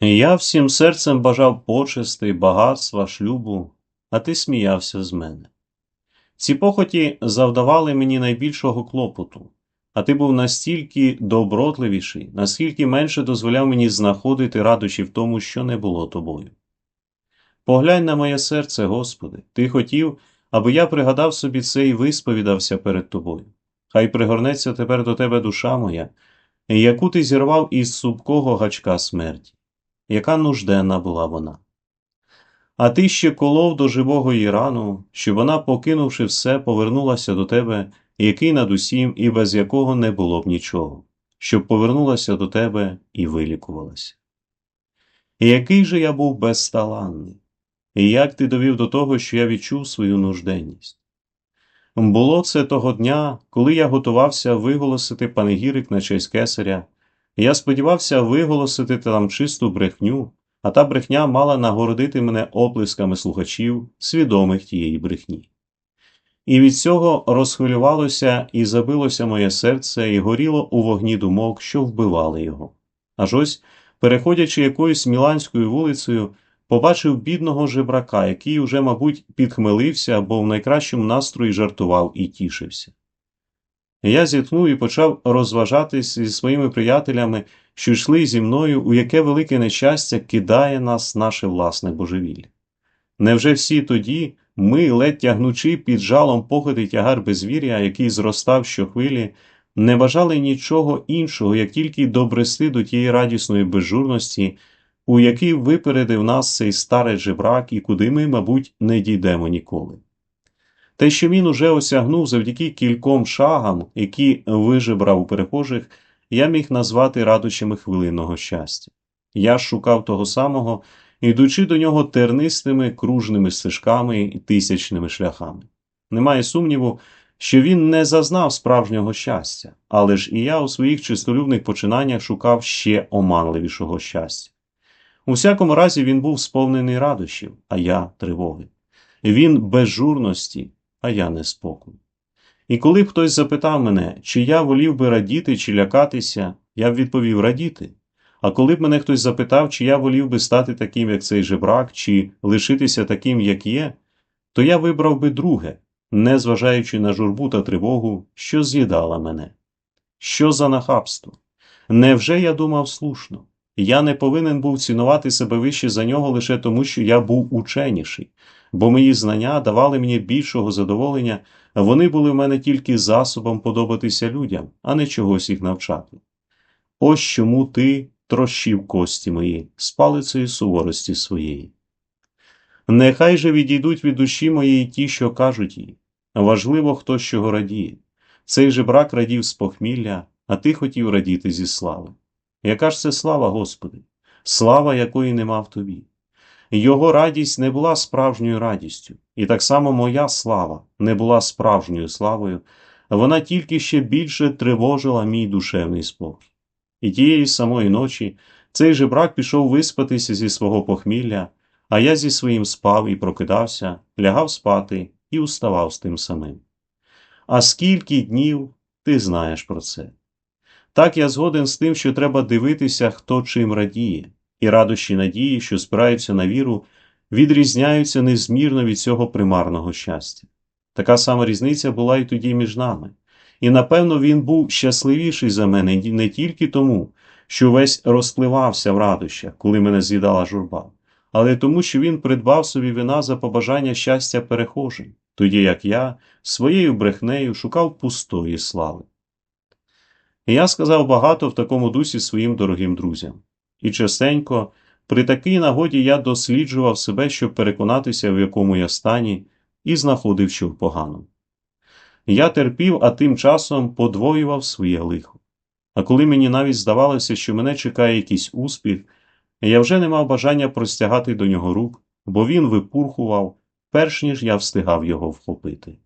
Я всім серцем бажав почести, багатства, шлюбу, а ти сміявся з мене. Ці похоті завдавали мені найбільшого клопоту, а ти був настільки добротливіший, наскільки менше дозволяв мені знаходити радощі в тому, що не було тобою. Поглянь на моє серце, Господи, ти хотів, аби я пригадав собі це і висповідався перед тобою. Хай пригорнеться тепер до тебе душа моя, яку ти зірвав із супкого гачка смерті яка нужденна була вона. А ти ще колов до живого її рану, щоб вона, покинувши все, повернулася до тебе, який над усім і без якого не було б нічого, щоб повернулася до тебе і вилікувалася. Який же я був безталанний, і як ти довів до того, що я відчув свою нужденність? Було це того дня, коли я готувався виголосити панегірик на честь кесаря, я сподівався виголосити там чисту брехню, а та брехня мала нагородити мене оплесками слухачів, свідомих тієї брехні. І від цього розхвилювалося і забилося моє серце, і горіло у вогні думок, що вбивали його. Аж ось, переходячи якоюсь міланською вулицею, побачив бідного жебрака, який уже, мабуть, підхмелився або в найкращому настрої жартував і тішився. Я зітхнув і почав розважатись зі своїми приятелями, що йшли зі мною, у яке велике нещастя кидає нас наше власне божевілля. Невже всі тоді ми, ледь тягнучи під жалом походи тягар безвір'я, який зростав щохвилі, не бажали нічого іншого, як тільки добрести до тієї радісної безжурності, у якій випередив нас цей старий жебрак і куди ми, мабуть, не дійдемо ніколи. Те, що він уже осягнув завдяки кільком шагам, які вижебрав у перехожих, я міг назвати радощами хвилинного щастя. Я шукав того самого, ідучи до нього тернистими кружними стежками і тисячними шляхами. Немає сумніву, що він не зазнав справжнього щастя, але ж і я у своїх чистолюбних починаннях шукав ще оманливішого щастя. У всякому разі, він був сповнений радощів, а я тривоги. Він безжурності, а я неспокій. І коли б хтось запитав мене, чи я волів би радіти, чи лякатися, я б відповів радіти. А коли б мене хтось запитав, чи я волів би стати таким, як цей жебрак, чи лишитися таким, як є, то я вибрав би друге, не зважаючи на журбу та тривогу, що з'їдала мене. Що за нахабство? Невже я думав слушно? Я не повинен був цінувати себе вище за нього лише тому, що я був ученіший, бо мої знання давали мені більшого задоволення, вони були в мене тільки засобом подобатися людям, а не чогось їх навчати. Ось чому ти трощив кості мої з палицею суворості своєї. Нехай же відійдуть від душі моєї ті, що кажуть їй. Важливо, хто з чого радіє. Цей же брак радів з похмілля, а ти хотів радіти зі слави. Яка ж це слава, Господи, слава якої нема в тобі. Його радість не була справжньою радістю, і так само моя слава не була справжньою славою, вона тільки ще більше тривожила мій душевний спокій. І тієї самої ночі цей же брак пішов виспатися зі свого похмілля, а я зі своїм спав і прокидався, лягав спати і уставав з тим самим. А скільки днів ти знаєш про це? Так я згоден з тим, що треба дивитися, хто чим радіє, і радощі надії, що спираються на віру, відрізняються незмірно від цього примарного щастя. Така сама різниця була і тоді між нами. І напевно він був щасливіший за мене не тільки тому, що весь розпливався в радощах, коли мене з'їдала журба, але тому, що він придбав собі вина за побажання щастя перехожим, тоді як я своєю брехнею шукав пустої слави. Я сказав багато в такому дусі своїм дорогим друзям. І частенько, при такій нагоді я досліджував себе, щоб переконатися, в якому я стані, і знаходив, що в поганому. Я терпів, а тим часом подвоював своє лихо. А коли мені навіть здавалося, що мене чекає якийсь успіх, я вже не мав бажання простягати до нього рук, бо він випурхував, перш ніж я встигав його вхопити.